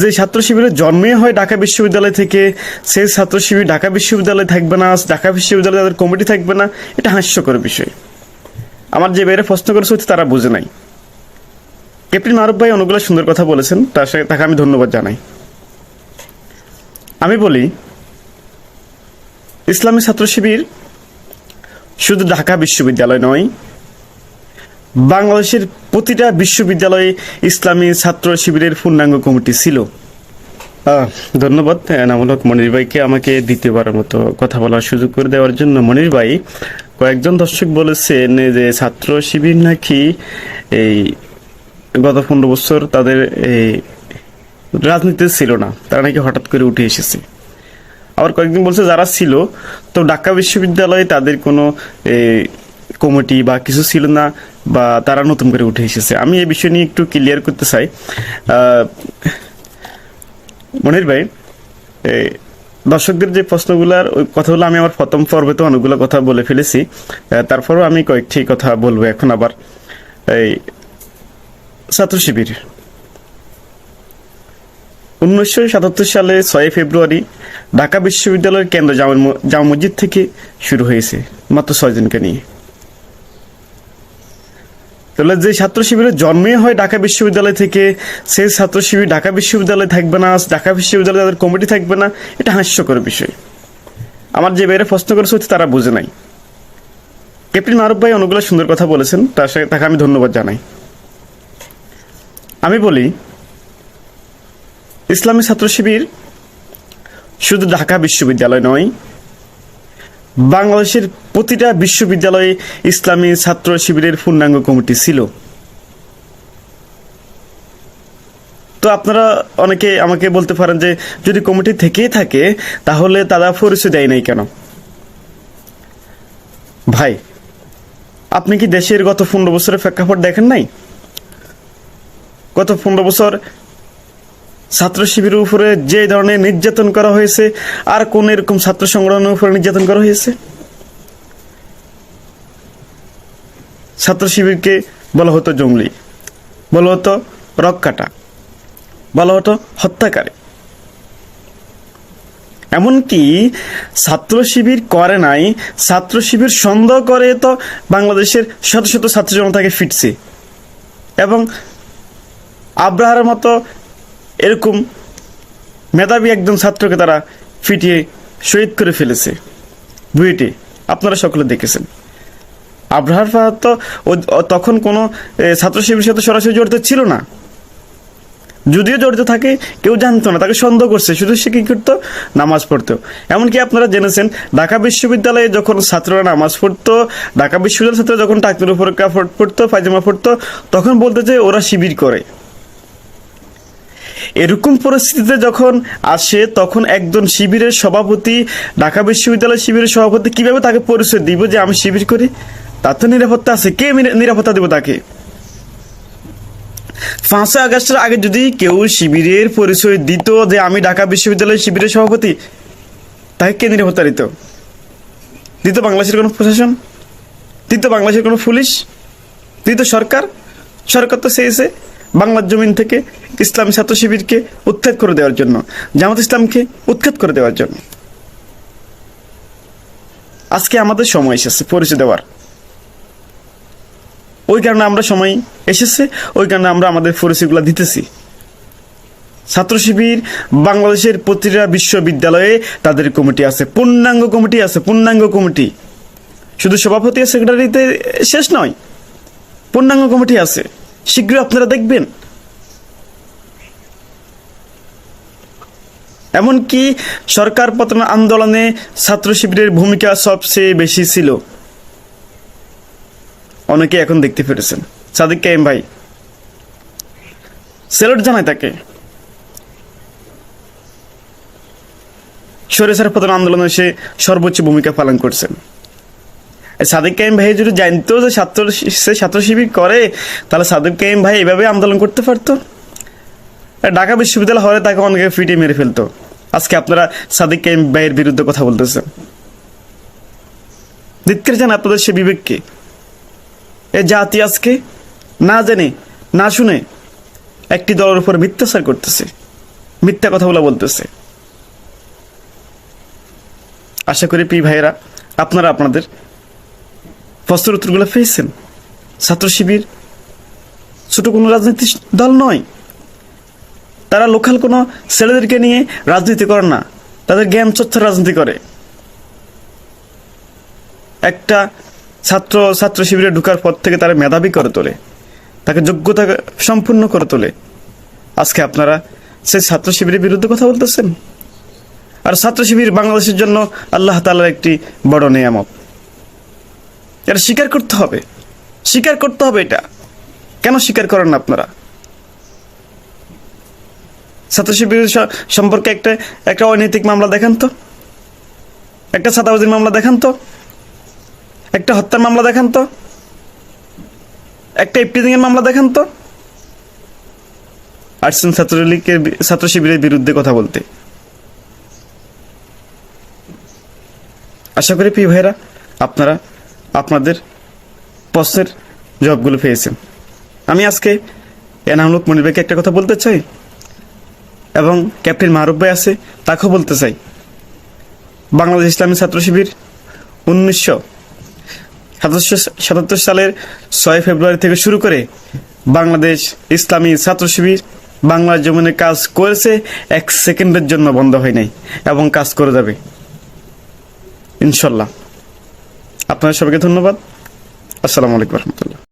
যে ছাত্র শিবিরের জন্মে হয় ঢাকা বিশ্ববিদ্যালয় থেকে সেই ছাত্র শিবির ঢাকা বিশ্ববিদ্যালয় থাকবে না, ঢাকা বিশ্ববিদ্যালয়ে তাদের কমিটি থাকবে না, এটা হাস্যকর বিষয়। আমার যে বাইরে প্রশ্ন করেছে তারা বুঝে নাই। ক্যাপ্টেন মারুফ ভাই অনেকগুলো সুন্দর কথা বলেছেন, তার সাথে তাকে আমি ধন্যবাদ জানাই। আমি বলি, ইসলামী ছাত্র শিবির শুধু ঢাকা বিশ্ববিদ্যালয় নয়, বাংলাদেশের প্রতিটা বিশ্ববিদ্যালয়ে ইসলামী ছাত্র শিবিরের পূর্ণাঙ্গ কমিটি ছিল। ধন্যবাদ এনামুল হক মনির ভাইকে আমাকে দ্বিতীয়বারের মতো কথা বলার সুযোগ করে দেওয়ার জন্য। মনির ভাই, কয়েকজন দর্শক বলেছেন যে ছাত্র শিবির নাকি এই গত পনেরো বছর তাদের এই রাজনীতি ছিল না, তারা নাকি হঠাৎ করে উঠে এসেছে। আবার কয়েকদিন বলছে যারা ছিল, তো ঢাকা বিশ্ববিদ্যালয়ে তাদের কোনো কমিটি বা কিছু ছিল না বা তারা নতুন করে উঠে এসেছে। আমি এই বিষয় নিয়ে একটু ক্লিয়ার করতে চাই। মনির ভাই দর্শকদের যে প্রশ্নগুলার ওই কথাগুলো আমি আমার প্রথম পর্বে তো অনেকগুলো কথা বলে ফেলেছি। তারপরেও আমি কয়েকটি কথা বলব এখন আবার। এই, ছাত্র শিবির। উনিশশো সাতাত্তর সালে ছয় ফেব্রুয়ারি ঢাকা বিশ্ববিদ্যালয়ের কেন্দ্র জামা মসজিদ থেকে শুরু হয়েছে, মাত্র ছয় ছয়জনকে নিয়ে। তাহলে যে ছাত্র শিবিরের জন্মে হয় ঢাকা বিশ্ববিদ্যালয় থেকে, সে ছাত্র শিবির ঢাকা বিশ্ববিদ্যালয় থাকবে না, ঢাকা বিশ্ববিদ্যালয়ে তাদের কমিটি থাকবে না, এটা হাস্যকর বিষয়। আমার যে বাইরে প্রশ্ন করেছে তারা বুঝে নাই। ক্যাপ্টেন মারুফ ভাই অনেকগুলো সুন্দর কথা বলেছেন, তার সাথে তাকে আমি ধন্যবাদ জানাই। আমি বলি, ইসলামী ছাত্র শিবির শুধু ঢাকা বিশ্ববিদ্যালয় নয় বাংলাদেশের প্রতিটা বিশ্ববিদ্যালয়ে ইসলামী ছাত্র শিবিরের পূর্ণাঙ্গ কমিটি ছিল। তো আপনারা অনেকে আমাকে বলতে পারেন যে, যদি কমিটি থেকেই থাকে, তাহলে তারা পরিচয় দেয় নাই কেন? ভাই, আপনি কি দেশের গত পনেরো বছরের প্রেক্ষাপট দেখেন নাই? গত পনেরো বছর ছাত্র শিবিরের উপরে যে ধরনের নির্যাতন করা হয়েছে, আর কোন এরকম ছাত্র সংগঠনের উপরে নির্যাতন করা হয়েছে? ছাত্র শিবিরকে বলা হতো জঙ্গলি, বলা হতো রক কাটা বলা হতো হত্যাকারী। এমনকি ছাত্র শিবির করে নাই, ছাত্র শিবির সন্দেহ করে তো বাংলাদেশের শত শত ছাত্র জনতাকে ফিটছে। এবং আব্রাহারের মতো এরকম মেধাবী একজন ছাত্রকে তারা ফিটিয়ে শহীদ করে ফেলেছে। বুয়েটে, আপনারা সকলে দেখেছেন। আব্রাহার ফাহাদ তো তখন কোনো ছাত্র শিবিরের সাথে সরাসরি জড়িত ছিল না। যদিও জড়িত থাকে, কেউ জানতো না, তাকে সন্দেহ করছে। শুধু সে কি করতো? নামাজ পড়তো। এমনকি আপনারা জেনেছেন, ঢাকা বিশ্ববিদ্যালয়ে যখন ছাত্ররা নামাজ পড়তো, ঢাকা বিশ্ববিদ্যালয়ের ছাত্ররা যখন টাকতুর উপরে কাপড় পড়তো, পায়জামা পড়তো, তখন বলতে যে ওরা শিবির করে। এরকম পরিস্থিতিতে যখন আসে, তখন একজন শিবিরের সভাপতি, ঢাকা বিশ্ববিদ্যালয় শিবিরের সভাপতি কীভাবে তাকে পরিচয় দিব যে আমি শিবির করি? তার তো নিরাপত্তা আছে। কে নিরাপত্তা দেব তাকে? পাঁচই আগস্টের আগে যদি কেউ শিবিরের পরিচয় দিত যে আমি ঢাকা বিশ্ববিদ্যালয় শিবিরের সভাপতি, তাকে কে নিরাপত্তা দিত? দিত বাংলাদেশের কোনো প্রশাসন? দিত বাংলাদেশের কোনো পুলিশ? দিত সরকার? সরকার তো চেয়েছে বাংলার জমিন থেকে ইসলামী ছাত্র শিবিরকে উৎখাত করে দেওয়ার জন্য, জামাত ইসলামকে উৎখাত করে দেওয়ার জন্য। আজকে আমাদের সময় এসেছে পরিচয় দেওয়ার। ওই কারণে আমরা সময় এসেছে, ওই কারণে আমরা আমাদের পরিচয়গুলো দিতেছি। ছাত্র শিবির বাংলাদেশের প্রতিটা বিশ্ববিদ্যালয়ে তাদের কমিটি আছে, পূর্ণাঙ্গ কমিটি আছে, পূর্ণাঙ্গ কমিটি। শুধু সভাপতি সেক্রেটারিতে শেষ নয়, পূর্ণাঙ্গ কমিটি আছে। শীঘ্রই আপনারা দেখবেন। এমনকি সরকার পতন আন্দোলনে ছাত্র শিবিরের ভূমিকা সবচেয়ে বেশি ছিল। অনেকে এখন দেখতে পেরেছেন। সাদিক কাইম ভাই। সেলট জানায় তাকে। সরেসার পতন আন্দোলনে সে সর্বোচ্চ ভূমিকা পালন করছেন। সাদিক কাইম ভাই যদি জানতো যে ছাত্র সে ছাত্র শিবির করে, তাহলে সাদিক কাইম ভাই এভাবে আন্দোলন করতে পারতো। ঢাকা বিশ্ববিদ্যালয় হলে তাকে অনেকে ফিটিয়ে মেরে ফেলতো। আজকে আপনারা সাদিক কাইম ভাইয়ের বিরুদ্ধে কথা বলতেছেন। দিতকে জান আপনাদের সে বিবেককে এ জাতি আজকে না জেনে, না শুনে একটি দলের উপর মিথ্যাচার করতেছে, মিথ্যা কথাগুলো বলতেছে। আশা করি পি ভাইয়েরা, আপনারা আপনাদের প্রশ্নের উত্তরগুলো পেয়েছেন। ছাত্র শিবির ছোট কোনো রাজনৈতিক দল নয়। তারা লোকাল কোনো ছেলেদেরকে নিয়ে রাজনীতি করে না। তাদের জ্ঞান চর্চার রাজনীতি করে। একটা ছাত্র ছাত্র শিবিরে ঢুকার পর থেকে তারা মেধাবী করে তোলে। তাকে যোগ্যতা সম্পূর্ণ করে তোলে। আজকে আপনারা সেই ছাত্র শিবিরের বিরুদ্ধে কথা বলতেছেন? আর ছাত্র শিবির বাংলাদেশের জন্য আল্লাহ তালার একটি বড় নিয়ামত। এটা স্বীকার করতে হবে। স্বীকার করতে হবে এটা। কেন স্বীকার করেন না আপনারা? ছাত্র শিবিরের সম্পর্কে একটা একটা অনৈতিক মামলা দেখান তো। একটা ছাতাবাজির মামলা দেখান তো। একটা হত্যার মামলা দেখান তো। একটা ইফটিজিং এর মামলা দেখান তো। আসছেন ছাত্রলীগের ছাত্র শিবিরের বিরুদ্ধে কথা বলতে। আশা করি পি ভাইরা আপনারা আপনাদের প্রশ্নের জবাবগুলো পেয়েছেন। আমি আজকে এনামুলক মনির ভাইকে একটা কথা বলতে চাই। এবং ক্যাপ্টেন মাহরুব ভাই আছে তাকেও বলতে চাই। বাংলাদেশ ইসলামী ছাত্র শিবির উনিশশো সাতাশশো সাতাত্তর সালের ছয় ফেব্রুয়ারি থেকে শুরু করে বাংলাদেশ ইসলামী ছাত্র শিবির বাংলা জমিনে কাজ করেছে, এক সেকেন্ডের জন্য বন্ধ হয় নাই এবং কাজ করে যাবে। ইনশাল্লাহ। আপনাদের সবাইকে ধন্যবাদ। আসসালামু আলাইকুম রহমতুল্লাহ।